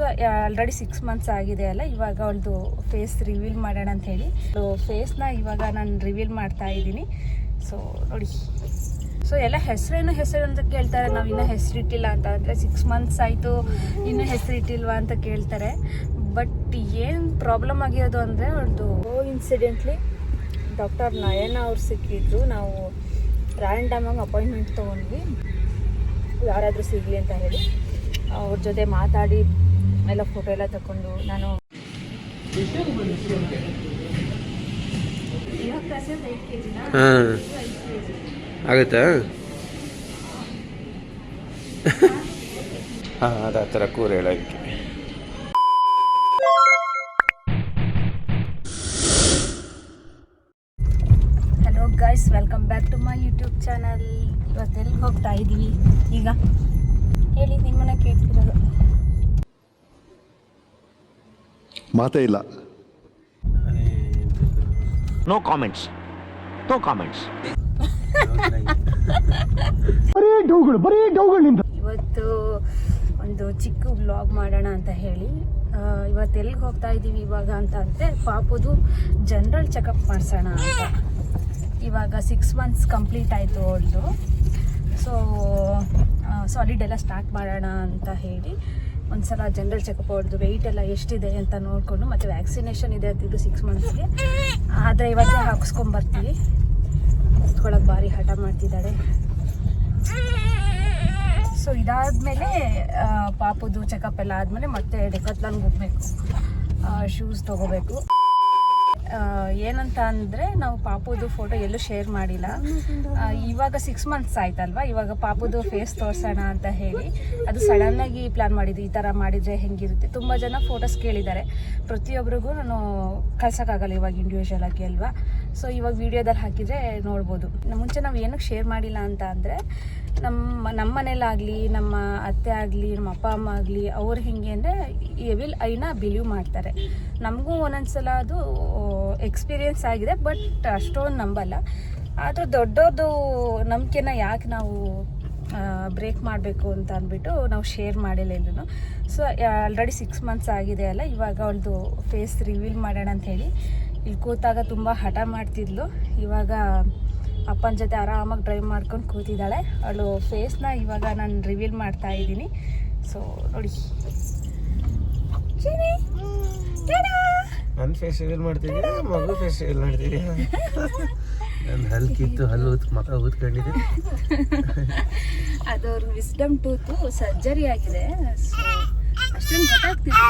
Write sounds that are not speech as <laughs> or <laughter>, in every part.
So already six months ಆಗಿದೆ ಅಲ್ಲ, ಇವಾಗ ಅವಳದು ಫೇಸ್ ರಿವೀಲ್ ಮಾಡೋಣ ಅಂತ ಹೇಳಿ. ಫೇಸ್ನ ಇವಾಗ ನಾನು ರಿವೀಲ್ ಮಾಡ್ತಾ ಇದ್ದೀನಿ. ಸೊ ನೋಡಿ. ಸೊ ಎಲ್ಲ ಹೆಸರೇನು ಹೆಸರು ಅಂತ ಕೇಳ್ತಾರೆ. ನಾವು ಇನ್ನೂ ಹೆಸರಿಟ್ಟಿಲ್ಲ ಅಂತ. ಅಂದರೆ ಸಿಕ್ಸ್ ಮಂತ್ಸ್ ಆಯಿತು, ಇನ್ನೂ ಹೆಸರಿಟ್ಟಿಲ್ವಾ ಅಂತ ಕೇಳ್ತಾರೆ. ಬಟ್ ಏನು ಪ್ರಾಬ್ಲಮ್ ಆಗಿರೋದು ಅಂದರೆ ಒಂದು ಇನ್ಸಿಡೆಂಟ್ಲಿ ಡಾಕ್ಟರ್ ನಯನ ಅವ್ರು ಸಿಕ್ಕಿದ್ರು. ನಾವು ರ್ಯಾಂಡಮಾಗಿ ಅಪಾಯಿಂಟ್ಮೆಂಟ್ ತೊಗೊಂಡ್ವಿ. ಯಾರಾದರೂ ಸಿಗಲಿ ಅಂತ ಹೇಳಿ. ಅವ್ರ ಜೊತೆ ಮಾತಾಡಿ ಎಲ್ಲ ಫೋಟೋ ಎಲ್ಲ ತಗೊಂಡು ನಾನು ಹಾಂ. ಆಗುತ್ತಾ? ಹಾಂ ಅದು ಆ ಥರ ಕೂರ ಹೇಳಕ್ಕೆ hello guys welcome back to my YouTube channel ಇವತ್ತೆಲ್ಲಿ ಹೋಗ್ತಾ ಇದ್ದೀವಿ ಈಗ ಹೇಳಿ ನಿಮ್ಮನ್ನ ಕೇಳ್ತಿರೋದು ಮಾತೇ ಇಲ್ಲ. ನೋ ಕಾಮೆಂಟ್ಸ್ ನೋ ಕಾಮೆಂಟ್ಸ್ ಬರೀ ಡೌಗಳು ಬರೀ ಡೌಗಳು ನಿಂದ ಇವತ್ತು ಒಂದು ಚಿಕ್ಕ ವ್ಲಾಗ್ ಮಾಡೋಣ ಅಂತ ಹೇಳಿ. ಇವತ್ತು ಎಲ್ಲಿಗೆ ಹೋಗ್ತಾ ಇದ್ದೀವಿ ಇವಾಗ ಅಂತ ಅಂದರೆ ಪಾಪುದು ಜನರಲ್ ಚೆಕಪ್ ಮಾಡಿಸೋಣ ಅಂತ. ಇವಾಗ ಸಿಕ್ಸ್ ಮಂತ್ಸ್ ಕಂಪ್ಲೀಟ್ ಆಯಿತು ಅವಳದು. ಸೊ ಸಾಲಿಡ್ ಎಲ್ಲ ಸ್ಟಾರ್ಟ್ ಮಾಡೋಣ ಅಂತ ಹೇಳಿ. ಒಂದ್ಸಲ ಜನರಲ್ ಚೆಕಪ್ ಅವ್ರದ್ದು ವೆಯ್ಟ್ ಎಲ್ಲ ಎಷ್ಟಿದೆ ಅಂತ ನೋಡಿಕೊಂಡು ಮತ್ತೆ ವ್ಯಾಕ್ಸಿನೇಷನ್ ಇದೆ ಅಂತಿದ್ದು ಸಿಕ್ಸ್ ಮಂತ್ಸ್ಗೆ ಆದರೆ ಇವತ್ತೇ ಹಾಕ್ಸ್ಕೊಂಬರ್ತೀವಿ ಕುತ್ಕೊಳ್ಳೋಕೆ ಭಾರಿ ಹಠ ಮಾಡ್ತಿದ್ದಾಳೆ ಸೊ ಇದಾದಮೇಲೆ ಪಾಪದು ಚೆಕಪ್ ಎಲ್ಲ ಆದಮೇಲೆ ಮತ್ತೆ ಡೆಕತ್ಲಾನ್ಗೆ ಹೋಗ್ಬೇಕು. ಶೂಸ್ ತೊಗೋಬೇಕು. ಏನಂತ ಅಂದರೆ ನಾವು ಪಾಪುದು ಫೋಟೋ ಎಲ್ಲೂ ಶೇರ್ ಮಾಡಿಲ್ಲ. ಇವಾಗ ಸಿಕ್ಸ್ ಮಂತ್ಸ್ ಆಯ್ತಲ್ವಾ? ಇವಾಗ ಪಾಪುದು ಫೇಸ್ ತೋರಿಸೋಣ ಅಂತ ಹೇಳಿ. ಅದು ಸಡನ್ನಾಗಿ ಪ್ಲ್ಯಾನ್ ಮಾಡಿದ್ವಿ ಈ ಥರ ಮಾಡಿದರೆ ಹೆಂಗಿರುತ್ತೆ? ತುಂಬ ಜನ ಫೋಟೋಸ್ ಕೇಳಿದ್ದಾರೆ. ಪ್ರತಿಯೊಬ್ಬರಿಗೂ ನಾನು ಕಳ್ಸೋಕ್ಕಾಗಲ್ಲ ಇವಾಗ ಇಂಡಿವಿಜುವಲ್ ಆಗಿ ಅಲ್ವಾ? ಸೊ ಇವಾಗ ವಿಡಿಯೋದಲ್ಲಿ ಹಾಕಿದರೆ ನೋಡ್ಬೋದು. ಮುಂಚೆ ನಾವು ಏನಕ್ಕೆ ಶೇರ್ ಮಾಡಿಲ್ಲ ಅಂತ ಅಂದರೆ ನಮ್ಮ ನಮ್ಮ ಮನೇಲಾಗಲಿ ನಮ್ಮ ಅತ್ತೆ ಆಗಲಿ, ನಮ್ಮ ಅಪ್ಪ, ಅಮ್ಮ ಆಗಲಿ, ಅವ್ರು ಹೆಂಗೆ ಅಂದರೆ ಎವಿಲ್ ಐನ ಬಿಲೀವ್ ಮಾಡ್ತಾರೆ. ನಮಗೂ ಒಂದೊಂದ್ಸಲ ಅದು ಎಕ್ಸ್ಪೀರಿಯೆನ್ಸ್ ಆಗಿದೆ ಬಟ್ ಅಷ್ಟೊಂದು ನಂಬಲ್ಲ. ಆದರೂ ದೊಡ್ಡದು ನಂಬಿಕೆನ ಯಾಕೆ ನಾವು ಬ್ರೇಕ್ ಮಾಡಬೇಕು ಅಂತ ಅಂದ್ಬಿಟ್ಟು ನಾವು ಶೇರ್ ಮಾಡಿಲ್ಲ ಎಲ್ಲೂ ಸೊ ಆಲ್ರೆಡಿ ಸಿಕ್ಸ್ ಮಂತ್ಸ್ ಆಗಿದೆ ಅಲ್ಲ, ಇವಾಗ ಅವಳದು ಫೇಸ್ ರಿವೀಲ್ ಮಾಡೋಣ ಅಂತ ಹೇಳಿ. ಇಲ್ಲಿ ಕೂತಾಗ ತುಂಬ ಹಠ ಮಾಡ್ತಿದ್ಲು. ಇವಾಗ ಅಪ್ಪನ ಜೊತೆ ಆರಾಮಾಗಿ ಡ್ರೈವ್ ಮಾಡ್ಕೊಂಡು ಕೂತಿದ್ದಾಳೆ. ಅವಳು ಫೇಸ್ನ ಇವಾಗ ನಾನು ರಿವೀಲ್ ಮಾಡ್ತಾ ಇದ್ದೀನಿ. ಸೊ ನೋಡಿ! ನನ್ನ ಫೇಸ್ ರಿವೀಲ್ ಮಾಡ್ತಿದ್ಯಾ ಮಗು ಫೇಸ್ ರಿವೀಲ್ ಮಾಡ್ತೀನಿ ನನ್ನ ಹಲ್ಲು ಕಿತ್ತು ಹಲ್ಲು ಊತ್ ಮಕ ಊದ್ಕೊಂಡಿದ್ದೆ ಅದು ಅವ್ರ ವಿಸ್ಡಮ್ ಟೂತು ಸರ್ಜರಿ ಆಗಿದೆ. ಸೊ ಅಷ್ಟೊಂದು ಗೊತ್ತಾಗ್ತಿಲ್ಲ.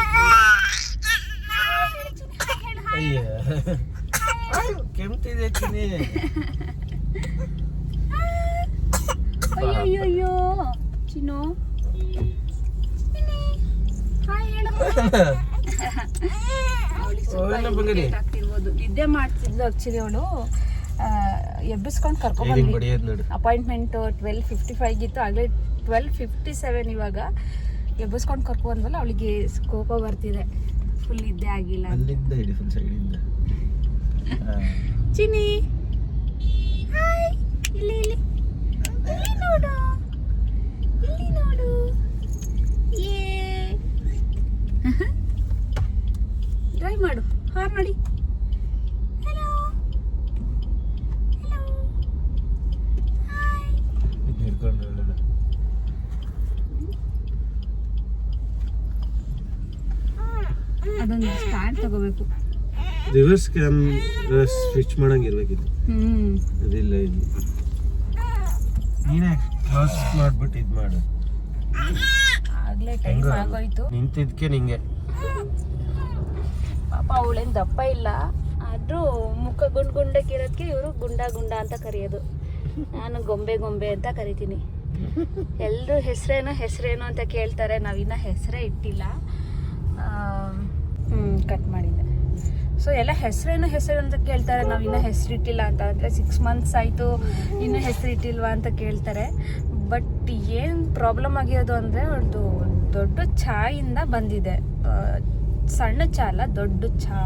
<laughs> ಅಯ್ಯ ಕೆಮ್ತಿದೆ ಚಿನಿ ಅಯ್ಯೋ ಅಯ್ಯೋ ಚಿನ್ನು ನಿದ್ದೆ ಮಾಡ್ತಿದ್ಲು ಆಕ್ಚುಲಿ ಅವಳು ಎಬ್ಬಿಸ್ಕೊಂಡು ಬಡಿಯೋದು ಅಪಾಯಿಂಟ್ಮೆಂಟ್ ಟ್ವೆಲ್ ಫಿಫ್ಟಿ ಫೈವ್ ಇತ್ತು ಆಗಲೇ ಟ್ವೆಲ್ ಫಿಫ್ಟಿ ಸೆವೆನ್ ಇವಾಗ ಎಬ್ಬಿಸ್ಕೊಂಡು ಕರ್ಕೊಂಡ್ವಲ್ಲ ಅವಳಿಗೆ ಕೋಪ ಬರ್ತಿದೆ ಫುಲ್ ನಿದ್ದೆ ಆಗಿಲ್ಲ. ಅಲ್ಲಿಂದ ಹಿಡಿ ಫುಲ್ ಸೈಡಿಂದ ಚಿನಿ ಹಾಯ್ ಇಲ್ಲಿ ಇಲ್ಲಿ. ಇಲ್ಲಿ ನೋಡು. ಇಲ್ಲಿ ನೋಡು ಏ ಡ್ರೈ ಮಾಡು ಹಾರ್ ನೋಡಿ ಹಲೋ ಹಲೋ ಹಾಯ್ ಹಿಡ್ಕೊಂಡು ನೋಡೋಣ ಅದೊಂದು ಸ್ಟ್ಯಾಂಡ್ ತಗೋಬೇಕು ರಿವರ್ಸ್ ಕ್ಯಾಮ್ ಸ್ವಿಚ್ ಮಾಡಂಗಿರ್ಬೇಕಿತ್ತು ಹ್ಮ್. ಅದಿಲ್ಲ ಇಲ್ಲಿ. ನೀನೇ ಕ್ಲಾಸ್ ಮಾಡ್ಬಿಟ್ಟು ಇದು ಮಾಡು. ಆಗ್ಲೇ ಟೈಮ್ ಆಗೋಯ್ತು ನಿಂತಿದ್ಕೆ ನಿಂಗೆ. ಪಾಪ ಅವಳೇನು ದಪ್ಪ ಇಲ್ಲ. ಆದರೂ ಮುಖ ಗುಂಡ್ ಗುಂಡಕ್ಕಿರೋದಕ್ಕೆ ಇವರು ಗುಂಡ ಗುಂಡ ಅಂತ ಕರೆಯೋದು. ನಾನು ಗೊಂಬೆ ಗೊಂಬೆ ಅಂತ ಕರಿತೀನಿ. ಎಲ್ಲರೂ ಹೆಸರೇನು ಹೆಸರೇನು ಅಂತ ಕೇಳ್ತಾರೆ. ನಾವಿನ್ನ ಹೆಸರೇ ಇಟ್ಟಿಲ್ಲ. ಹ್ಞೂ ಕಟ್ ಮಾಡಿದ್ದೆ. ಸೊ ಎಲ್ಲ ಹೆಸರೇನು ಹೆಸರು ಅಂತ ಕೇಳ್ತಾರೆ. ನಾವು ಇನ್ನೂ ಹೆಸರಿಟ್ಟಿಲ್ಲ ಅಂತ ಅಂದರೆ ಸಿಕ್ಸ್ ಮಂತ್ಸ್ ಆಯಿತು, ಇನ್ನೂ ಹೆಸರಿಟ್ಟಿಲ್ವಾ ಅಂತ ಕೇಳ್ತಾರೆ. ಬಟ್ ಏನು ಪ್ರಾಬ್ಲಮ್ ಆಗಿರೋದು ಅಂದರೆ ಅವ್ರದ್ದು ದೊಡ್ಡ ಚಾಯಿಂದ ಬಂದಿದೆ. ಸಣ್ಣ ಚಾ ಅಲ್ಲ, ದೊಡ್ಡ ಚಾ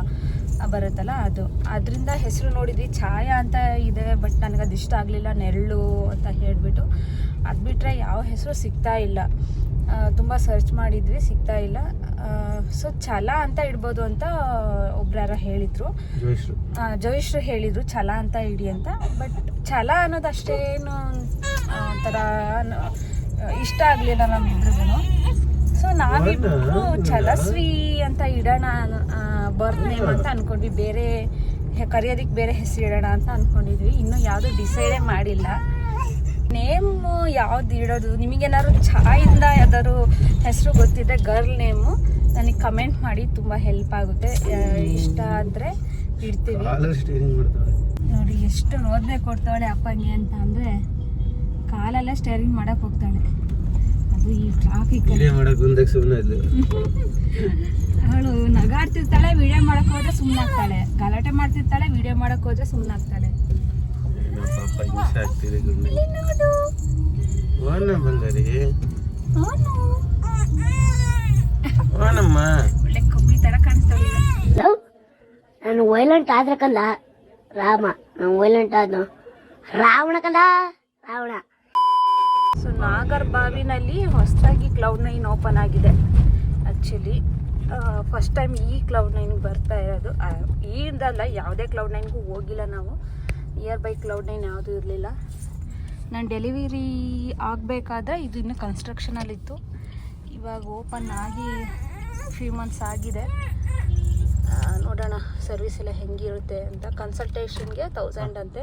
ಬರುತ್ತಲ್ಲ ಅದು. ಅದರಿಂದ ಹೆಸರು ನೋಡಿದ್ವಿ, ಛಾಯ ಅಂತ ಇದೆ ಬಟ್ ನನಗೆ ಅದು ಇಷ್ಟ ಆಗಲಿಲ್ಲ, ನೆರಳು ಅಂತ ಹೇಳಿಬಿಟ್ಟು. ಅದು ಬಿಟ್ಟರೆ ಯಾವ ಹೆಸರು ಸಿಗ್ತಾ ಇಲ್ಲ. ತುಂಬ ಸರ್ಚ್ ಮಾಡಿದ್ವಿ ಸಿಗ್ತಾ ಇಲ್ಲ. ಸೊ ಛಲ ಅಂತ ಇಡ್ಬೋದು ಅಂತ ಒಬ್ರು ಯಾರೋ ಹೇಳಿದ್ರು ಜೋಯಿಶ್ರು ಹೇಳಿದ್ರು ಛಲ ಅಂತ ಇಡಿ ಅಂತ. ಬಟ್ ಛಲ ಅನ್ನೋದು ಅಷ್ಟೇನು ಒಂಥರ ಇಷ್ಟ ಆಗಲಿಲ್ಲ ನಮ್ಮಿಬ್ರಿಗೂ ಸೊ ನಾವಿಬ್ರು ಛಲಸ್ವಿ ಅಂತ ಇಡೋಣ ಬರ್ತ್ ನೇಮ್ ಅಂತ ಅನ್ಕೊಂಡ್ವಿ. ಬೇರೆ ಕರೆಯೋದಕ್ಕೆ ಬೇರೆ ಹೆಸರು ಇಡೋಣ ಅಂತ ಅನ್ಕೊಂಡಿದ್ವಿ. ಇನ್ನೂ ಯಾವುದು ಡಿಸೈಡೇ ಮಾಡಿಲ್ಲ. ನೇಮ್ ಯಾವ್ದು ಇಡೋದು? ನಿಮಗೇನಾದ್ರು ಚಾಯಿಂದ ಯಾವ್ದಾದ್ರು ಹೆಸರು ಗೊತ್ತಿದೆ ಗರ್ಲ್ ನೇಮು ನನಗೆ ಕಮೆಂಟ್ ಮಾಡಿ ತುಂಬ ಹೆಲ್ಪ್ ಆಗುತ್ತೆ. ಇಷ್ಟ ಆದರೆ ಇಡ್ತೀವಿ. ನೋಡಿ ಎಷ್ಟು ನೋದನೆ ಕೊಡ್ತಾಳೆ ಅಪ್ಪಂಗೆ ಅಂತ ಅಂದರೆ ಕಾಲೆಲ್ಲ ಸ್ಟೇರಿಂಗ್ ಮಾಡಕ್ ಹೋಗ್ತಾಳೆ. ಅದು ಈ ಟ್ರಾಫಿಕ್ ಅವಳು ನಗಾಡ್ತಿರ್ತಾಳೆ ವಿಡಿಯೋ ಮಾಡಕ್ ಹೋದ್ರೆ ಸುಮ್ಮನಾಗ್ತಾಳೆ ಗಲಾಟೆ ಮಾಡ್ತಿರ್ತಾಳೆ ವಿಡಿಯೋ ಮಾಡಕ್ ಹೋದ್ರೆ ಸುಮ್ಮನಾಗ್ತಾಳೆ ಏನೋ ಪಾಪ ಹಿಂಸೆ ಆಗ್ತಿದೆ ಗುಂಡಿ ಓನ ಬಂಗಾರಿ ಓನಮ್ಮ ನಾನು ವೈಲೆಂಟ್ ಆದ್ರೆ ಕಂದ ರಾಮ ನಾನು ವೈಲೆಂಟ್ ಆದ್ನು ರಾವಣ ಕಂದ ರಾವಣ. ಸೊ ನಾಗರ್ ಬಾವಿನಲ್ಲಿ ಹೊಸದಾಗಿ ಕ್ಲೌಡ್ ನೈನ್ ಓಪನ್ ಆಗಿದೆ. ಆ್ಯಕ್ಚುಲಿ ಫಸ್ಟ್ ಟೈಮ್ ಈ ಕ್ಲೌಡ್ ನೈನ್ಗೆ ಬರ್ತಾ ಇರೋದು. ಈ ಈದಲ್ಲ ಯಾವುದೇ ಕ್ಲೌಡ್ ನೈನ್ಗೂ ಹೋಗಿಲ್ಲ ನಾವು. ನಿಯರ್ ಬೈ ಕ್ಲೌಡ್ ನೈನ್ ಯಾವುದೂ ಇರಲಿಲ್ಲ. ನಾನು ಡೆಲಿವರಿ ಆಗಬೇಕಾದ್ರೆ ಇದು ಇನ್ನೂ ಕನ್ಸ್ಟ್ರಕ್ಷನಲ್ಲಿತ್ತು ಇವಾಗ ಓಪನ್ ಆಗಿ ಫ್ಯೂ ಮಂತ್ಸ್ ಆಗಿದೆ. ನೋಡೋಣ ಸರ್ವಿಸ್ ಎಲ್ಲ ಹೆಂಗಿರುತ್ತೆ ಅಂತ. ಕನ್ಸಲ್ಟೇಷನ್ಗೆ ತೌಸಂಡ್ ಅಂತೆ.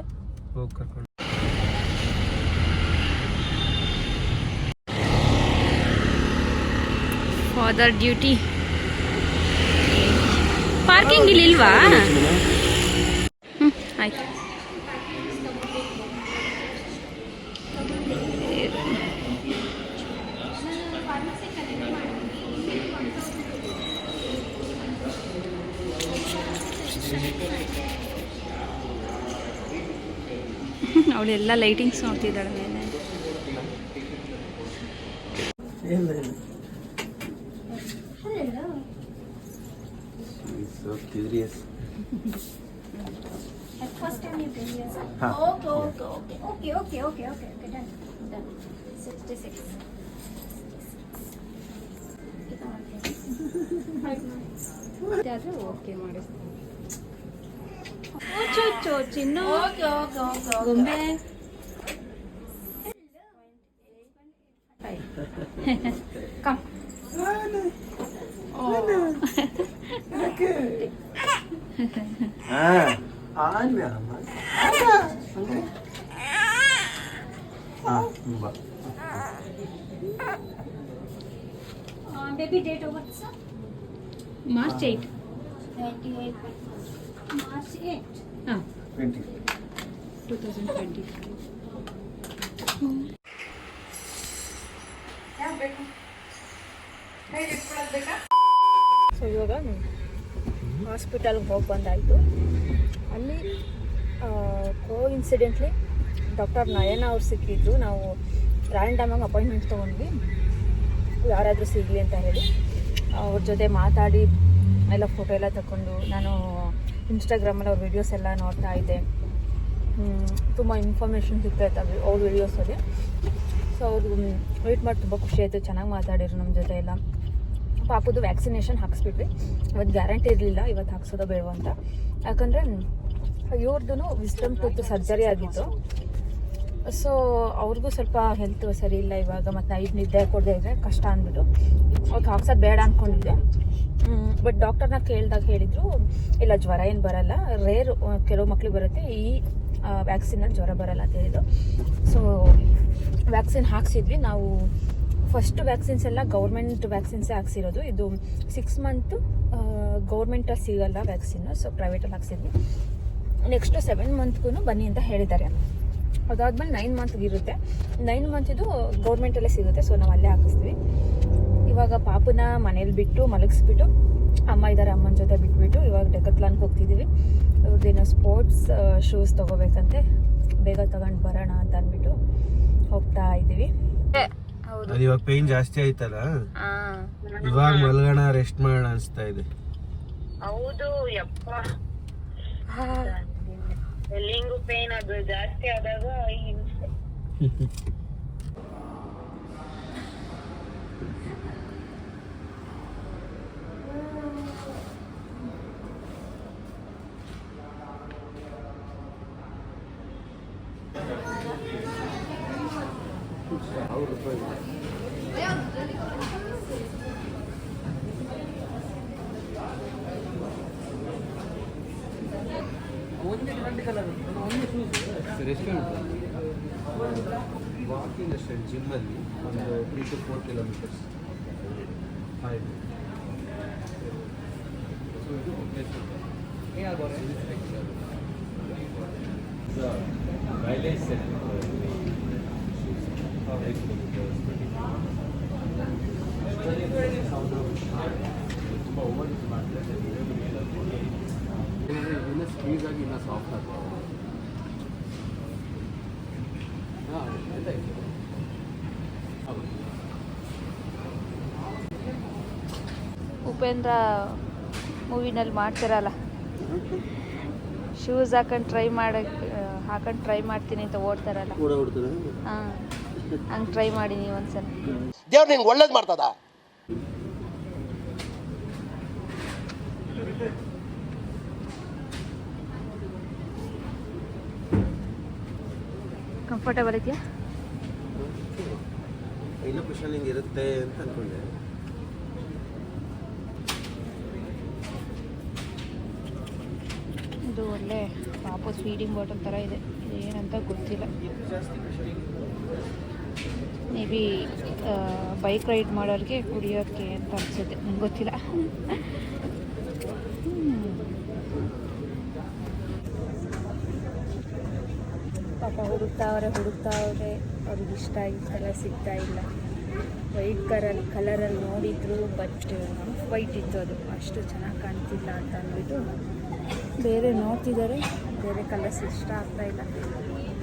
ಫಾದರ್ ಡ್ಯೂಟಿ ಪಾರ್ಕಿಂಗ್ ಇಲ್ಲಿ ಇಲ್ವಾ ಹ್ಞೂ ಆಯ್ತು. ಅವಳೆಲ್ಲ ಲೈಟಿಂಗ್ಸ್ ನೋಡ್ತಿದ್ದಾಳೆ ಮೇಲೆ. 어쩌죠 진우 건배 깜 아, 아니야, 아니야, 아, 뭐? 아, 베이비 데이트 왔어? 마치 8. 28. March 8. Ah. ಸೊ ಇವಾಗ ಹಾಸ್ಪಿಟಲ್ಗೆ ಹೋಗಿ ಬಂದಾಯಿತು. ಅಲ್ಲಿ ಕೋ ಇನ್ಸಿಡೆಂಟ್ಲಿ ಡಾಕ್ಟರ್ ನಯನ ಅವ್ರು ಸಿಕ್ಕಿದ್ರು. ನಾವು ರ್ಯಾಂಡಮ್ ಆಗಿ ಅಪಾಯಿಂಟ್ಮೆಂಟ್ ತೊಗೊಂಡ್ವಿ. ಯಾರಾದರೂ ಸಿಗಲಿ ಅಂತ ಹೇಳಿ. ಅವ್ರ ಜೊತೆ ಮಾತಾಡಿ ಎಲ್ಲ ಫೋಟೋ ಎಲ್ಲ ತಗೊಂಡು ನಾನು ಇನ್ಸ್ಟಾಗ್ರಾಮಲ್ಲಿ ಅವ್ರ ವೀಡಿಯೋಸ್ ಎಲ್ಲ ನೋಡ್ತಾ ಇದ್ದೆ. ತುಂಬ ಇನ್ಫಾರ್ಮೇಷನ್ ಸಿಗ್ತಾ ಇತ್ತು ಅವ್ರ- ಅವ್ರ ವೀಡಿಯೋಸಲ್ಲಿ ಸೊ ಅವ್ರು ವೆಯ್ಟ್ ಮಾಡಿ ತುಂಬ ಖುಷಿ ಆಯಿತು, ಚೆನ್ನಾಗಿ ಮಾತಾಡಿದ್ರು ನಮ್ಮ ಜೊತೆ ಎಲ್ಲ. ಪಾಪದು ವ್ಯಾಕ್ಸಿನೇಷನ್ ಹಾಕ್ಸ್ಬಿಟ್ವಿ. ಇವತ್ತು ಗ್ಯಾರಂಟಿ ಇರಲಿಲ್ಲ ಇವತ್ತು ಹಾಕ್ಸೋದೋ ಬೇಡ ಅಂತ. ಯಾಕಂದರೆ ಇವ್ರದ್ದು ವಿಸ್ಟಮ್ ಟೂತ್ ಸರ್ಜರಿ ಆಗಿತ್ತು. ಸೊ ಅವ್ರಿಗೂ ಸ್ವಲ್ಪ ಹೆಲ್ತ್ ಸರಿ ಇಲ್ಲ ಇವಾಗ, ಮತ್ತು ನೈಟ್ ನಿದ್ದೆ ಕೊಡದೆ ಇದ್ದರೆ ಕಷ್ಟ ಅಂದ್ಬಿಟ್ಟು ಅವ್ರಿಗೆ ಹಾಕ್ಸೋದು ಬೇಡ ಅಂದ್ಕೊಂಡಿದ್ದೆ ಬಟ್ ಡಾಕ್ಟರ್ನ ಕೇಳಿದಾಗ ಹೇಳಿದರು, ಇಲ್ಲ, ಜ್ವರ ಏನು ಬರಲ್ಲ. ರೇರ್ ಕೆಲವು ಮಕ್ಳಿಗೆ ಬರುತ್ತೆ. ಈ ವ್ಯಾಕ್ಸಿನಲ್ಲಿ ಜ್ವರ ಬರಲ್ಲ ಅಂತ ಹೇಳಿದ್ರು ಸೊ ವ್ಯಾಕ್ಸಿನ್ ಹಾಕ್ಸಿದ್ವಿ. ನಾವು ಫಸ್ಟ್ ವ್ಯಾಕ್ಸಿನ್ಸ್ ಎಲ್ಲ ಗೌರ್ಮೆಂಟ್ ವ್ಯಾಕ್ಸಿನ್ಸೇ ಹಾಕ್ಸಿರೋದು. ಇದು ಸಿಕ್ಸ್ ಮಂತು ಗೌರ್ಮೆಂಟಲ್ಲಿ ಸಿಗಲ್ಲ ವ್ಯಾಕ್ಸಿನ್ ಸೊ ಪ್ರೈವೇಟಲ್ಲಿ ಹಾಕ್ಸಿದ್ವಿ. ನೆಕ್ಸ್ಟು ಸೆವೆನ್ ಮಂತ್ಗೂ ಬನ್ನಿ ಅಂತ ಹೇಳಿದ್ದಾರೆ. ಅದಾದ್ಮೇಲೆ ನೈನ್ ಮಂತ್ಗೆ ಇರುತ್ತೆ. ನೈನ್ ಮಂತಿದು ಗೌರ್ಮೆಂಟಲ್ಲೇ ಸಿಗುತ್ತೆ. ಸೊ ನಾವು ಅಲ್ಲೇ ಹಾಕಿಸ್ತೀವಿ. ಇವಾಗ ಪಾಪನ ಮನೇಲಿ ಬಿಟ್ಟು ಮಲಗಿಸ್ಬಿಟ್ಟು ಅಮ್ಮ ಇದ್ದಾರೆ ಅಮ್ಮನ ಜೊತೆ ಬಿಟ್ಬಿಟ್ಟು ಇವಾಗ ಡೆಕತ್ಲಾನ್ಗೆ ಹೋಗ್ತಿದ್ದೀವಿ ಇವ್ರದ್ದೇನೋ ಸ್ಪೋರ್ಟ್ಸ್ ಶೂಸ್ ತಗೋಬೇಕಂತೆ. ಬೇಗ ತಗೊಂಡು ಬರೋಣ ಅಂತ ಅಂದ್ಬಿಟ್ಟು ಹೋಗ್ತಾ ಇದ್ದೀವಿ ಹೌದು. ಅದು ಇವಾಗ ಪೇನ್ ಜಾಸ್ತಿ ಆಯ್ತಲ್ಲ? ಇವಾಗ ಮಲ್ಗೋಣ ರೆಸ್ಟ್ ಮಾಡೋಣ ಅನ್ಸ್ತಾ ಇದೆ. ಹೌದು ಯಪ್ಪ. ಎಲ್ಲಿಂಗು ಪೇನ್ ಅದು ಜಾಸ್ತಿ ಆದಾಗ ಹಿಂಸೆ. <laughs> ರೆಸ್ಟೋರೆಂಟ್ ವಾಕಿಂಗ್ ಅಷ್ಟೇ ಜಿಮ್ಮಲ್ಲಿ ಒಂದು three to four kilometres high five mileage ತುಂಬ ಓವರ್ ಯೂಸ್ ಮಾಡಿದ್ರೆ ಇನ್ನೂ ಆಗಿ ಸಾಫ್ಟ್ ಉಪೇಂದ್ರ ಮೂವಿನಲ್ಲಿ ಮಾಡ್ತಿರಲ್ಲ? ಶೂಸ್ ಹಾಕೊಂಡು ಟ್ರೈ ಮಾಡಕ್ಕೆ ಹಾಕೊಂಡು ಟ್ರೈ ಮಾಡ್ತೀನಿ ಅಂತ ಓಡ್ತಾರಲ್ಲ. ಹಾಂ ಹಂಗೆ ಟ್ರೈ ಮಾಡಿ ನೀವು ಒಂದ್ಸಲ. ದೇವ್ರು ನಿಂಗೆ ಒಳ್ಳೇದು ಮಾಡ್ತದ? ಕಂಫರ್ಟಬಲ್ ಇದೆಯಾ? ಇನ್ನೂ ಹಿಂಗೆ ಇರುತ್ತೆ ಅಂತ ಅನ್ಕೊಂಡೆ. ಇದು ಒಳ್ಳೆ ಪಾಪ ಫೀಡಿಂಗ್ ಬಾಟಲ್ ಥರ ಇದೆ. ಏನಂತ ಗೊತ್ತಿಲ್ಲ. ಮೇ ಬಿ ಬೈಕ್ ರೈಡ್ ಮಾಡೋರಿಗೆ ಕುಡಿಯೋಕ್ಕೆ ಅಂತ ಅನಿಸುತ್ತೆ. ನಂಗೆ ಗೊತ್ತಿಲ್ಲ. ಪಾಪ ಹುಡುಕ್ತಾವ್ರೆ ಹುಡುಕ್ತಾವ್ರೆ ಅವ್ರಿಗೆ ಇಷ್ಟ ಇಷ್ಟೆಲ್ಲ ಸಿಗ್ತಾ ಇಲ್ಲ. ವೈಟ್ ಕಲರ್ ಕಲರಲ್ಲಿ ನೋಡಿದ್ರು ಬಟ್ ವೈಟ್ ಇತ್ತು ಅದು. ಅಷ್ಟು ಚೆನ್ನಾಗಿ ಕಾಣ್ತಿಲ್ಲ ಅಂತ ಅಂದ್ಬಿಟ್ಟು ಬೇರೆ ನೋಡ್ತಿದ್ದಾರೆ ಬೇರೆ ಕಲರ್ಸ್ ಇಷ್ಟ ಆಗ್ತಾ ಇಲ್ಲ.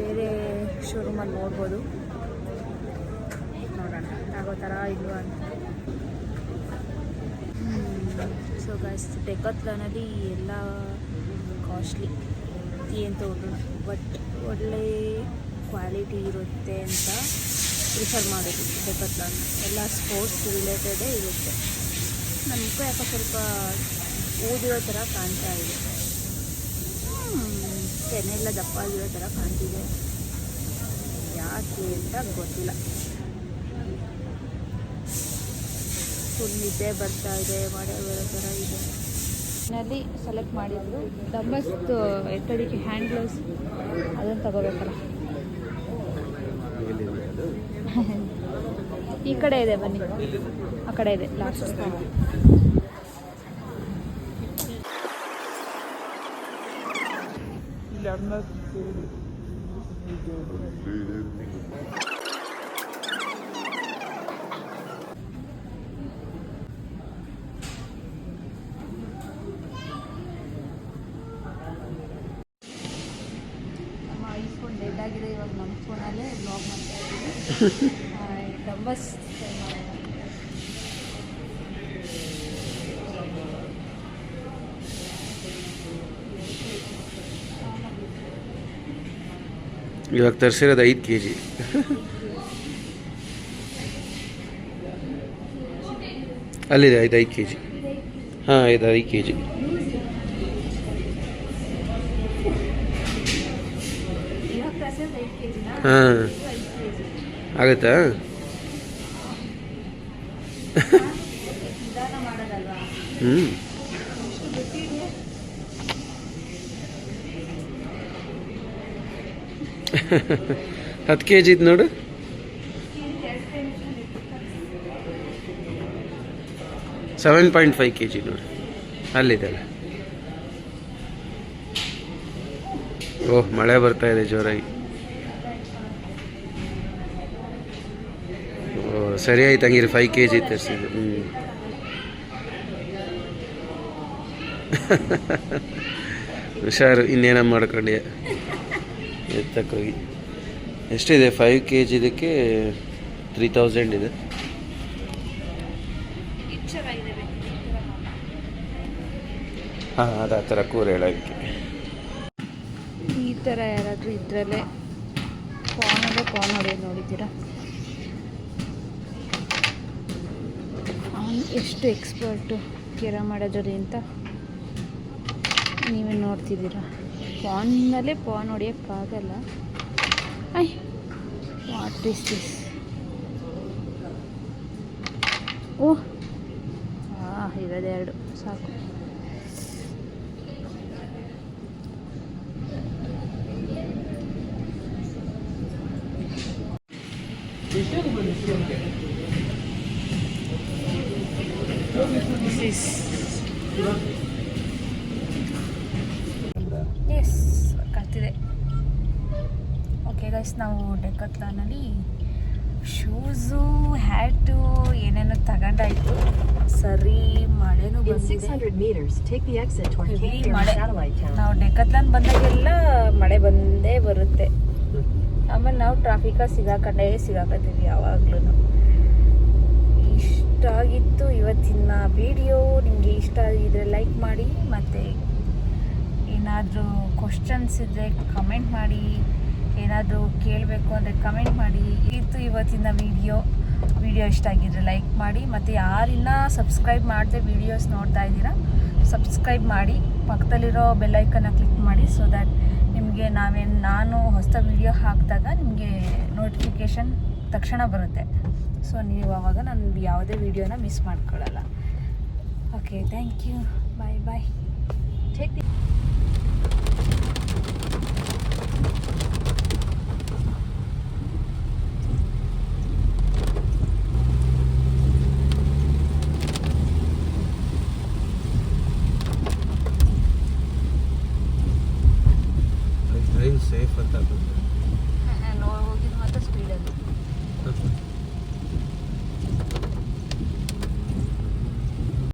ಬೇರೆ ಶೋರೂಮಲ್ಲಿ ನೋಡ್ಬೋದು. ನೋಡೋಣ. ಆಗೋ ಥರ ಇದು ಅಂತ. ಸೊ ಗೈಸ್ ಡೆಕತ್ಲನಲ್ಲಿ ಎಲ್ಲ ಕಾಸ್ಟ್ಲಿ ಏನು ತೊಗೊಂಡ್ರು? ಬಟ್ ಒಳ್ಳೆ ಕ್ವಾಲಿಟಿ ಇರುತ್ತೆ ಅಂತ ಪ್ರಿಫರ್ ಮಾಡೋದು ಡೆಕತ್ಲಾನ್ ಎಲ್ಲ ಸ್ಪೋರ್ಟ್ಸ್ ರಿಲೇಟೆಡೇ ಇರುತ್ತೆ. ಮುಖ ಯಾಕೋ ಸ್ವಲ್ಪ ಓದಿರೋ ಥರ ಕಾಣ್ತಾ ಇದೆ. ಹ್ಮ್, ಕೆನೆಲ್ಲ ದಪ್ಪ ಆಗಿರೋ ಥರ ಕಾಣ್ತಿದೆ. ಯಾಕೆ ಅಂತ ಗೊತ್ತಿಲ್ಲ. ಫುಲ್ ಬರ್ತಾ ಇದೆ ಮಳೆ ಬರೋ ಥರ ಇದೆ. ನಲ್ಲಿ ಸೆಲೆಕ್ಟ್ ಮಾಡಿದ್ರು. ಡಂಬಸ್ದು ಎತ್ತಡಿಕೆ ಹ್ಯಾಂಡ್ ಗ್ಲೌಸ್ ಅದನ್ನು ತಗೋಬೇಕಲ್ಲ. <laughs> ಈ ಕಡೆ ಇದೆ ಬನ್ನಿ. ಆ ಕಡೆ ಇದೆ. ಲಾಸ್ಟ್ ನಮ್ಮ ಐಫೋನ್ ಡೆಡ್ ಆಗಿದೆ ಇವಾಗ ನಮ್ಮ ಫೋನಲ್ಲೇ ಬ್ಲಾಗ್ ಮಾಡ್ತಾ ಇದ್ದೀನಿ. <laughs> ಡಂಬಸ್ ಇವಾಗ ತರಿಸಿರೋದು ಐದು ಕೆ ಜಿ. ಅಲ್ಲಿದೆ, ಐದು ಐದು ಕೆ ಜಿ. ಹಾಂ ಇದು ಐದು ಕೆ ಜಿ. ಹಾಂ, ಆಗುತ್ತಾ? ಹ್ಞೂ ಹತ್ತು ಕೆ ಜಿ ಇದು ನೋಡು. Seven point five K G ನೋಡಿ. ಅಲ್ಲಿದೆಲ್ಲ ಓಹ್, ಮಳೆ ಬರ್ತಾ ಇದೆ ಜೋರಾಗಿ. ಓ ಸರಿ ಆಯ್ತು, ಹಂಗಿರಿ ಫೈವ್ ಕೆ ಜಿ ತರಿಸಿದ್ದು. ಹ್ಞೂ <laughs> ಹುಷಾರು, ಇನ್ನೇನ ಮಾಡ್ಕೊಂಡೆ ಎತ್ತಕ್ಕೋಗಿ ಎಷ್ಟಿದೆ? ಫೈವ್ ಕೆ ಜಿ ಇದಕ್ಕೆ ತ್ರೀ ತೌಸಂಡ್ ಇದೆ. ಹಾಂ, ಅದು ಆ ಥರ ಕೂರ ಹೇಳೋಕ್ಕೆ ಈ ಥರ ಯಾರಾದರೂ ಇದರಲ್ಲೇ ಫೋನಲ್ಲೇ ಫೋನ್ ಹೊಡೆಯೋದು ನೋಡಿದ್ದೀರಾ? ಅವನು ಎಷ್ಟು ಎಕ್ಸ್ಪರ್ಟು ಕೆರ ಮಾಡೋದ್ರಲ್ಲಿ ಅಂತ ನೀವೇ ನೋಡ್ತಿದ್ದೀರಾ? ಫೋನ್ನಲ್ಲೇ ಫೋನ್ ಹೊಡಿಯೋಕ್ಕಾಗಲ್ಲ ಐ ವಾಟ್ ಇಸ್ ದಿಸ್ ಓ ಹಾಂ ಇರೋದೆರಡು ಸಾಕು. ಎಸ್ ಕತ್ತಿದೆ ಓಕೆ ಗೈಸ್ ನಾವು ಡೆಕತ್ಲಾನಲ್ಲಿ ಶೂಸು ಹ್ಯಾಟು ಏನೇನೋ ತಗೊಂಡಾಯ್ತು. ಸರಿ ಮಳೆನೂ ಬಂದಿದೆ. 600 meters, take the exit toward Heavy Cape Fear ಮಳೆ. ನಾವು ಡೆಕತ್ಲಾನ್ ಬಂದಾಗೆಲ್ಲ ಮಳೆ ಬಂದೇ ಬರುತ್ತೆ. ಆಮೇಲೆ ನಾವು ಟ್ರಾಫಿಕ ಸಿಗಾಕಂಡೇ ಸಿಗಾಕತ್ತೀವಿ ಯಾವಾಗ್ಲೂ ಇಷ್ಟ ಆಗಿತ್ತು ಇವತ್ತಿನ ವಿಡಿಯೋ ನಿಮಗೆ ಇಷ್ಟ ಆಗಿದ್ರೆ ಲೈಕ್ ಮಾಡಿ ಮತ್ತು ಏನಾದರೂ ಕ್ವಶನ್ಸ್ ಇದ್ದರೆ ಕಮೆಂಟ್ ಮಾಡಿ. ಏನಾದರೂ ಕೇಳಬೇಕು ಅಂದರೆ ಕಮೆಂಟ್ ಮಾಡಿ. ಇತ್ತು ಇವತ್ತಿನ ವಿಡಿಯೋ ವಿಡಿಯೋ ಇಷ್ಟ ಆಗಿದ್ರೆ ಲೈಕ್ ಮಾಡಿ. ಮತ್ತು ಯಾರಿನ್ನ ಸಬ್ಸ್ಕ್ರೈಬ್ ಮಾಡದೆ ವಿಡಿಯೋಸ್ ನೋಡ್ತಾ ಇದ್ದೀರಾ ಸಬ್ಸ್ಕ್ರೈಬ್ ಮಾಡಿ. ಪಕ್ಕದಲ್ಲಿರೋ ಬೆಲ್ಲೈಕನ್ನ ಕ್ಲಿಕ್ ಮಾಡಿ ಸೊ ದ್ಯಾಟ್ ನಿಮಗೆ ನಾವೇನು, ನಾನು ಹೊಸ ವಿಡಿಯೋ ಹಾಕಿದಾಗ ನಿಮಗೆ ನೋಟಿಫಿಕೇಷನ್ ತಕ್ಷಣ ಬರುತ್ತೆ. ಸೊ ನೀವು ಆವಾಗ ನಾನು ಯಾವುದೇ ವಿಡಿಯೋನ miss ಮಾಡ್ಕೊಳ್ಳಲ್ಲ. Okay thank you bye bye take